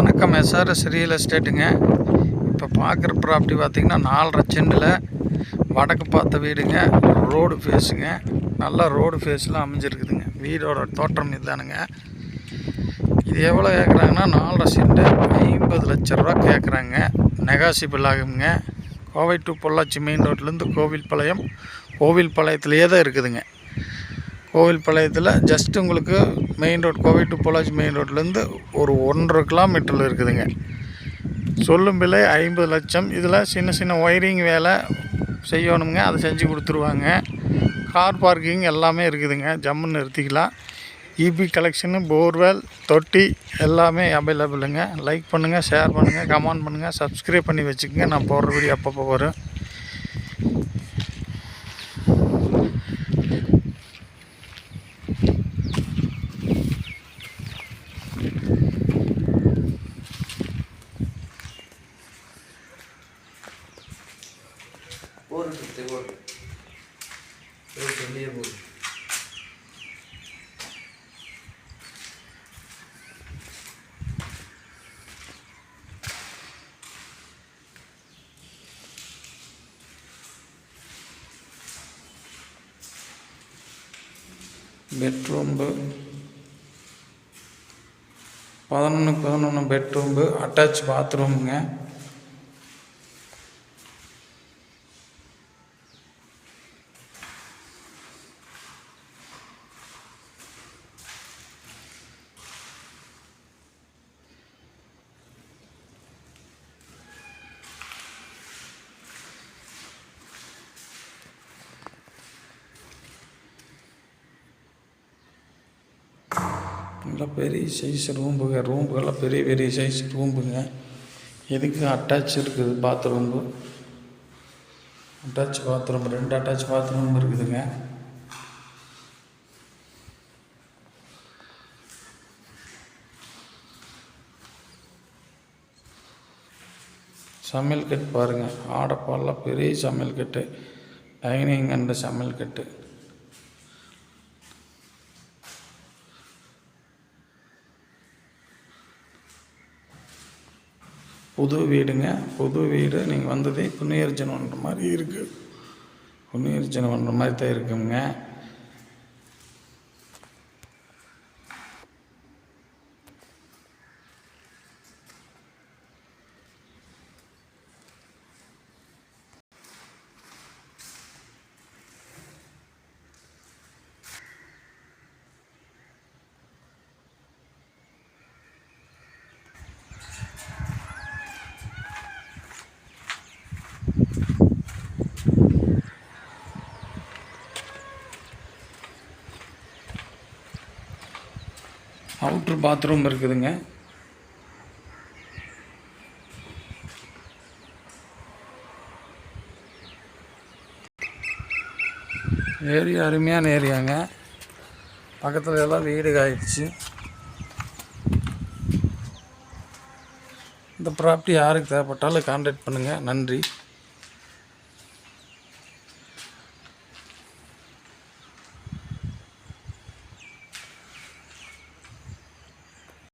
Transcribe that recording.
வணக்கம் SRS real எஸ்டேட்டுங்க இப்போ பார்க்குற ப்ராப்பர்ட்டி பார்த்தீங்கன்னா நாலரை செண்டில் வடக்கு பார்த்த வீடுங்க ரோடு ஃபேஸுங்க நல்லா ரோடு ஃபேஸில் அமைஞ்சிருக்குதுங்க. வீடோட தோற்றம் இதுதானுங்க. இது எவ்வளோ கேட்குறாங்கன்னா நாலரை செண்டு ஐம்பது லட்ச ரூபா கேட்குறாங்க நெகாசிபிள் ஆகுங்க. கோவை டு பொள்ளாச்சி மெயின் ரோட்லேருந்து கோவில்பாளையம் கோவில்பாளையத்துலேயே தான் இருக்குதுங்க. கோவில்பாளையத்தில் ஜஸ்ட் உங்களுக்கு main road Kovai to Pollachi main ரோட்லேருந்து ஒரு ஒன்றரை கிலோமீட்டரில் இருக்குதுங்க. சொல்லும் விலை ஐம்பது லட்சம். இதில் சின்ன சின்ன ஒயரிங் வேலை செய்யணுங்க. அதை செஞ்சு கொடுத்துருவாங்க. கார் பார்க்கிங் எல்லாமே இருக்குதுங்க. ஜம்முன்னு நிறுத்திக்கலாம். இபி கலெக்ஷனு போர்வெல் தொட்டி எல்லாமே அவைலபிளுங்க லைக் பண்ணுங்கள் ஷேர் பண்ணுங்கள் கமெண்ட் பண்ணுங்கள் சப்ஸ்கிரைப் பண்ணி வச்சுக்கோங்க. நான் போடுற வீடியோ அப்பப்போ வரும். போட்டு போட்டு வெளியே போடு. பெட்ரூம்பு. பதினொன்று பதினொன்று பெட்ரூம்பு. அட்டாச் பாத்ரூமுங்க. நல்லா பெரிய சைஸ் ரூம்புங்க ரூம்புகள்லாம் பெரிய பெரிய சைஸ் ரூம்புங்க. இதுக்கு அட்டாச் இருக்குது பாத்ரூம்பு அட்டாச் பாத்ரூம் ரெண்டு அட்டாச் பாத்ரூம் இருக்குதுங்க. சமையல் கட்டு பாருங்கள் ஆடப்பாலாம் பெரிய சமையல் கட்டு டைனிங் அண்ட் சமையல் கட்டு புது வீடுங்க. புது வீடு. நீங்கள் வந்ததே புண்ணியர்ஜனம் பண்ணுற மாதிரி இருக்குது புண்ணியர்ஜனம் பண்ணுற மாதிரி தான் இருக்குங்க. அவுட்ரு பாத்ரூம் இருக்குதுங்க. ஏரியா அருமையான ஏரியாங்க. பக்கத்தில் எல்லாம் வீடு ஆயிடுச்சு இந்த ப்ராப்பர்ட்டி யாருக்கு தேவைப்பட்டாலும் கான்டாக்ட் பண்ணுங்கள் நன்றி.